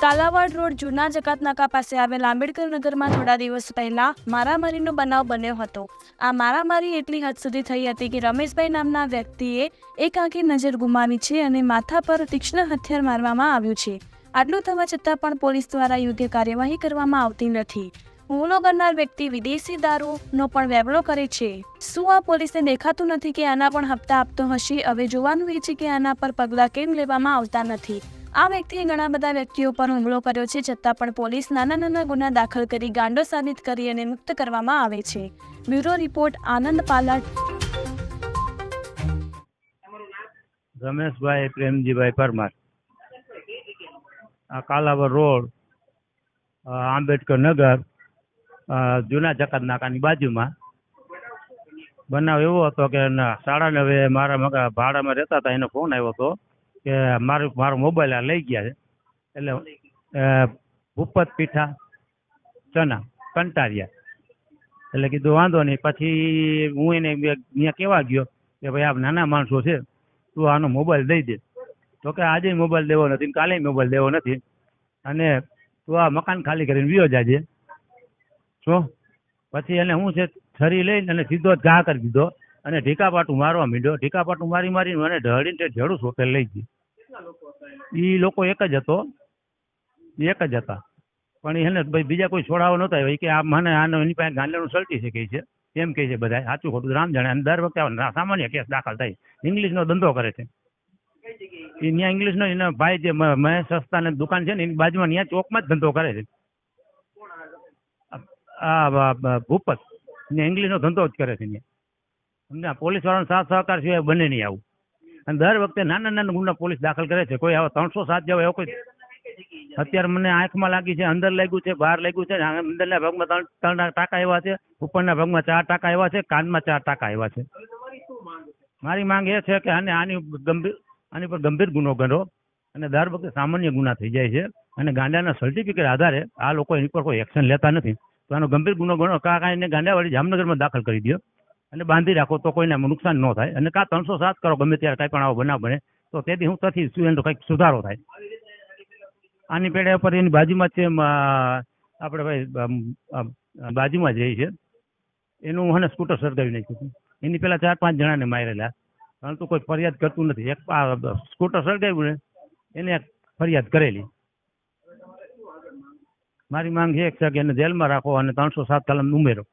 Kalavad road જૂના જકાતનાકા પાસે આવેલ આંબેડકર નગરમાં થોડા દિવસ પહેલા મારામારીનો બનાવ બન્યો હતો. આ મારામારી એટલી હદ સુધી થઈ હતી કે રમેશભાઈ નામના વ્યક્તિએ એક આંખી નજર ગુમાવી છે અને માથા પર તીક્ષ્ણ હથિયાર મારવામાં આવ્યું છે. આટલું થવા છતાં પણ પોલીસ દ્વારા યોગ્ય કાર્યવાહી કરવામાં આવતી નથી. હુમલો કરનાર વ્યક્તિ વિદેશી દારૂનો પણ વેવલો કરે છે. શું આ પોલીસને દેખાતું નથી કે આના પણ હપ્તા આપતો હશે? હવે જોવાનું એ છે કે આના પર પગલાં કેમ લેવામાં આવતા નથી. આ વ્યક્તિએ ઘણા બધા વ્યક્તિઓ પર હુમલો કર્યો છે, છતાં પણ પોલીસ નાના નાના ગુના દાખલ કરી ગાંડો સાબિત કરી અને મુક્ત કરવામાં આવે છે. Bureau report, Anand Palat Rameshbhai Premjibhai Parmar. આ કાલાવર રોડ આંબેડકર નગર જૂના જકાત નાકાની બાજુમાં. બનાવ એવો હતો કે સાડા નવે મારા મગા ભાડામાં રહેતા હતા, એનો ફોન આવ્યો હતો. કે મારું, મારો મોબાઈલ આ લઈ ગયા છે. એટલે ભૂપત પીઠા, ચના, કંટારિયા. એટલે કીધું વાંધો નહીં. પછી હું એને ત્યાં કહેવા ગયો કે ભાઈ, આપ નાના માણસો છે, તું આનો મોબાઈલ દઈ દે. તો કે આજે મોબાઈલ દેવો નથી કાલે મોબાઈલ દેવો નથી. અને તું આ મકાન ખાલી કરીને વિયો જાજે. શું? પછી એને હું છે, છરી લઈને અને સીધો જ ઘા કરી દીધો. અને ઢીકાપાટું મારવા માંડ્યો. ઢીકાપાટું મારી મારીને મને ઢળીને ઝેડું હોટેલ લઈ ગયું એ લોકો એક જ હતો. એક જ હતા. પણ એને ભાઈ બીજા કોઈ છોડાવો નહોતા આવ્યા. કે આ મને આનો એની પાસે ગાંડાનું સલટી છે કહે છે. એમ કહે છે બધા સાચું ખોટું રામ જાણે. અને દર વખતે સામાન્ય કેસ દાખલ થાય. ઇંગ્લિશનો ધંધો કરે છે. એ ત્યાં ઇંગ્લિશનો એના ભાઈ જે મહેશ સસ્તાની દુકાન છે ને એની બાજુમાં ત્યાં ચોકમાં જ ધંધો કરે છે. આ ભૂપત. ને ઇંગ્લિશનો ધંધો જ કરે છે ત્યાં સમજ્યા? પોલીસ વાળાનો સાથ સહકાર સિવાય બને નહીં આવું. અને દર વખતે નાના નાના ગુના પોલીસ દાખલ કરે છે. કોઈ આવા ત્રણસો સાત જેવો એવો કોઈ અત્યારે મને આંખમાં લાગી છે, અંદર લાગ્યું છે, બહાર લાગ્યું છે અંદરના ભાગમાં ત્રણ ત્રણ ટાંકા એવા છે, ઉપરના ભાગમાં ચાર ટાંકા એવા છે, કાનમાં ચાર ટાંકા એવા છે. મારી માંગ એ છે કે આને આની ગંભીર આની પર ગંભીર ગુનો કરો અને દર વખતે સામાન્ય ગુના થઈ જાય છે. અને ગાંડાના સર્ટિફિકેટ આધારે આ લોકો એની પર કોઈ એક્શન લેતા નથી. તો આનો ગંભીર ગુનો ગણો. કા કાંઈ ગાંડાવાળી જામનગરમાં દાખલ કરી દો અને બાંધી રાખો તો કોઈને નુકસાન ન થાય. અને કા ત્રણસો સાત કરો, ગમે ત્યારે કાંઈ પણ આવો બનાવ બને, તો તેથી હું ત્યાંથી એનો કંઈક સુધારો થાય. આની પેઢે ઉપર એની બાજુમાં છે આપણે ભાઈ બાજુમાં જ રહી છે. એનું હું સ્કૂટર સળગાવી નાખ્યું એની પહેલાં ચાર પાંચ જણાને મારેલા. પરંતુ કોઈ ફરિયાદ કરતું નથી. એક સ્કૂટર સળગાવ્યું ને, એને એક ફરિયાદ કરેલી. મારી માંગ છે કે એને જેલમાં રાખો અને ત્રણસો સાત કલમ ઉમેરો.